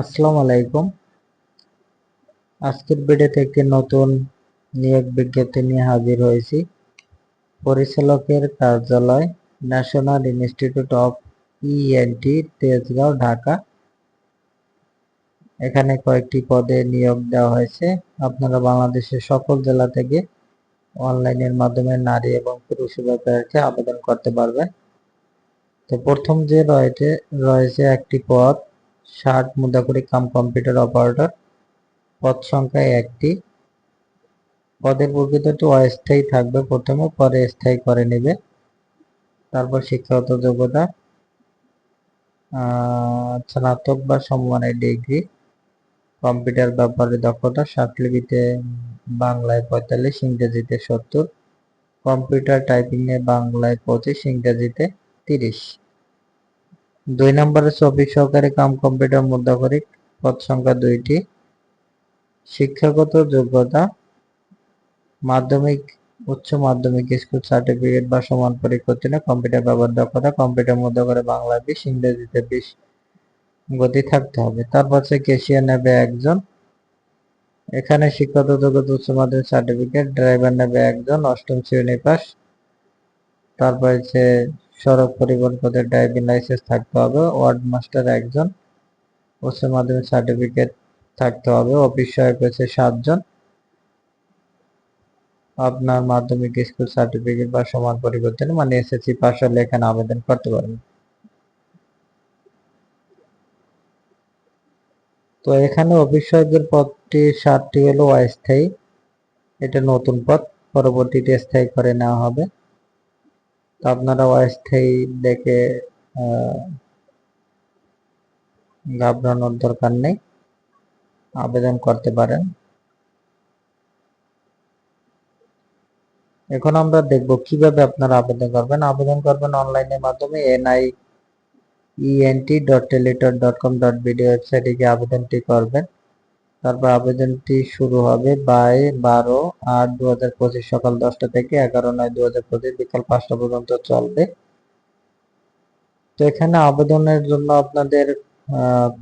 আসসালামু আলাইকুম। আজকের ভিডিওতে একটি নতুন নিয়োগ বিজ্ঞপ্তি নিয়ে হাজির হয়েছি। পরিচালকের কার্যালয় national institute of ENT Tejgaon, Dhaka. এখানে কয়েকটি পদে নিয়োগ দেওয়া হয়েছে। আপনারা বাংলাদেশের সকল জেলা থেকে অনলাইনের মাধ্যমে নারী এবং পুরুষ উভয়কে আবেদন করতে পারবেন। তো প্রথম যে রয়েছে রয়েছে একটি পদ ষাট মুদ্রাকরি কাম কম্পিউটার অপারেটর। পদ সংখ্যা একটি। পদের প্রকৃতটি অস্থায়ী থাকবে প্রথমে, পরে স্থায়ী করে নেবে। তারপর শিক্ষাগত যোগ্যতা স্নাতক বা সম্মানের ডিগ্রি। কম্পিউটার ব্যাপারে দক্ষতা সাতলিপিতে বাংলায় পঁয়তাল্লিশ, ইংরেজিতে সত্তর। কম্পিউটার টাইপিংয়ে বাংলায় পঁচিশ, ইংরেজিতে তিরিশ। দুই নম্বরে চব্বিশ সহকারী কাম কম্পিউটার মুদ্রাকরিক পদ সংখ্যা দুইটি। শিক্ষাগত যোগ্যতা, মাধ্যমিক, উচ্চ মাধ্যমিক স্কুল সার্টিফিকেট বা সমান উত্তীর্ণ কম্পিউটার ব্যবহার দক্ষতা কম্পিউটার মধ্যে করে বাংলা বিশ, ইংরেজিতে বিশ গতি থাকতে হবে। তারপর সে কেশিয়ার নেবে একজন। এখানে শিক্ষাগত যোগ্যতা, উচ্চ মাধ্যমিক সার্টিফিকেট ড্রাইভার নেবে একজন, অষ্টম শ্রেণি পাস তারপর হচ্ছে সড়ক পরিবহন পদের ড্রাইভিং লাইসেন্স থাকতে হবে। ওয়ার্ড মাস্টার একজন। উচ্চ মাধ্যমিক সার্টিফিকেট থাকতে হবে। অফিস সহায়ক হচ্ছে সাতজন। আপনার মাধ্যমিক স্কুল সার্টিফিকেট বা সমান পরিবর্তন মানে এসএসসি পাস হলে এখানে আবেদন করতে পারবেন। তো এখানে অফিস সহায়কের পদটি সাতটি হলো অস্থায়ী। এটা নতুন পদ। পরবর্তীতে স্থায়ী করে নেওয়া হবে। তো আপনারা অস্থায়ী দেখে ঘাবড়ানোর দরকার নেই। আবেদন করতে পারেন। এখন আমরা দেখব কীভাবে আপনারা আবেদন করবেন। আবেদন করবেন অনলাইনের মাধ্যমে NI ENT dot teletalk dot com dot BD ওয়েবসাইটে গিয়ে আবেদনটি করবেন। তারপর আবেদনটি শুরু হবে বাই বারো আট দু হাজার পঁচিশ সকাল দশটা থেকে এগারো নয় দু হাজার পঁচিশ বিকাল পাঁচটা পর্যন্ত চলবে। তো এখানে আবেদনের জন্য আপনাদের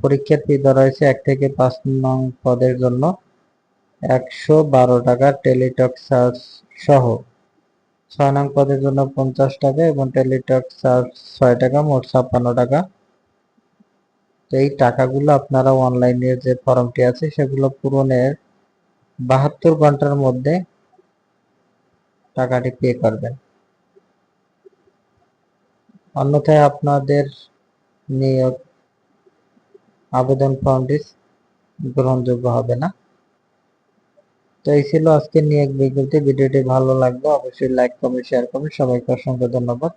পরীক্ষার ফি ধরা হয়েছে এক থেকে পাঁচ নং পদের জন্য একশো বারো টাকা টেলিটক চার্জ সহ। ছয় নং পদের জন্য পঞ্চাশ টাকা এবং টেলিটক চার্জ ছয় টাকা মোট ছাপ্পান্ন টাকা। তো এই টাকাগুলো আপনারা অনলাইনে যে ফর্মটি আছে, সেগুলো পূরণের বাহাত্তর ঘণ্টার মধ্যে টাকাটি পে করবেন। অন্যথায় আপনাদের নিয়োগ আবেদন ফর্মটি গ্রহণযোগ্য হবে না। তো এই ছিল আজকের নিয়োগ বিজ্ঞপ্তি। ভিডিওটি ভালো লাগবে অবশ্যই লাইক কমেন্ট শেয়ার করবেন। সবাইকে অসংখ্য ধন্যবাদ।